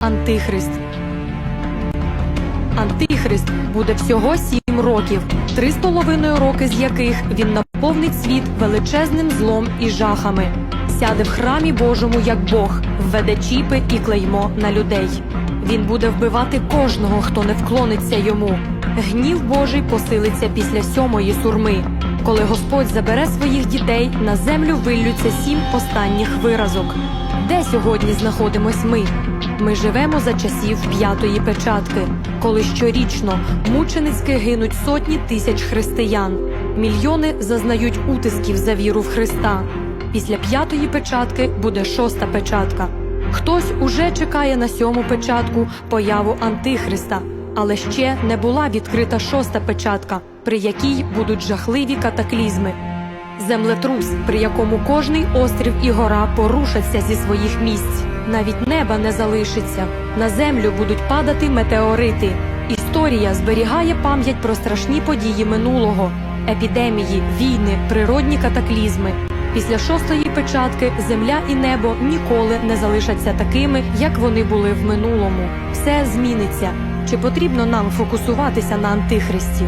Антихрист. Антихрист буде всього сім років, три з половиною роки з яких він наповнить світ величезним злом і жахами. Сяде в храмі Божому як Бог, введе чіпи і клеймо на людей. Він буде вбивати кожного, хто не вклониться йому. Гнів Божий посилиться після сьомої сурми. Коли Господь забере своїх дітей, на землю виллються сім останніх виразок. Де сьогодні знаходимось ми? Ми живемо за часів п'ятої печатки, коли щорічно мученицьки гинуть сотні тисяч християн. Мільйони зазнають утисків за віру в Христа. Після п'ятої печатки буде шоста печатка. Хтось уже чекає на сьому печатку появу Антихриста, але ще не була відкрита шоста печатка, при якій будуть жахливі катаклізми. Землетрус, при якому кожний острів і гора порушаться зі своїх місць. Навіть неба не залишиться. На землю будуть падати метеорити. Історія зберігає пам'ять про страшні події минулого, епідемії, війни, природні катаклізми. Після шостої печатки земля і небо ніколи не залишаться такими, як вони були в минулому. Все зміниться. Чи потрібно нам фокусуватися на антихристі?